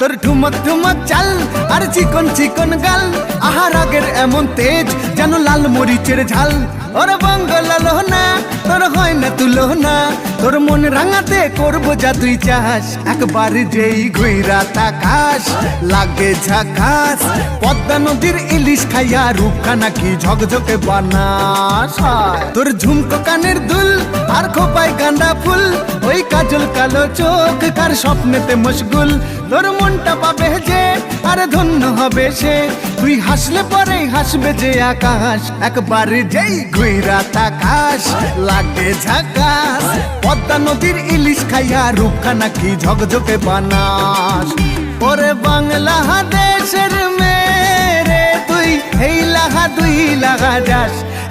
তোর ঠুমক ঠুমক চাল, আর চিকন চিকন গাল। আহার আগের এমন তেজ, যেন লাল মরিচের ঝাল। ওর বঙ্গলালো না তোর হয় না তুলো না তোর মন রাঙাতে করব যা তুই চাস একবার যেই ঘুইরা তাকাস, লাগে ঝাকাস। পদ্মা নদীর ইলিশ খাইয়া রূপখানা কি ঝকঝকে বানাস। তোর ঝুমকো কানের দুল, আর খোপায় গাঁদা ফুল। ওই কাজল কালো চোখ, কার স্বপ্নেতে মশগুল। তোর মনটা পাবে যে, আরে ধন্য হবে সে। তুই হাসলে পরেই হাসবে যে আকাশ, একবার যেই ঘুইরা আকাশ লাগে ঝাকাস। পদ্মা নদীর ইলিশ খাইয়া রূপখানা নাকি ঝকঝকে বানাস। পরে বাংলা দেশের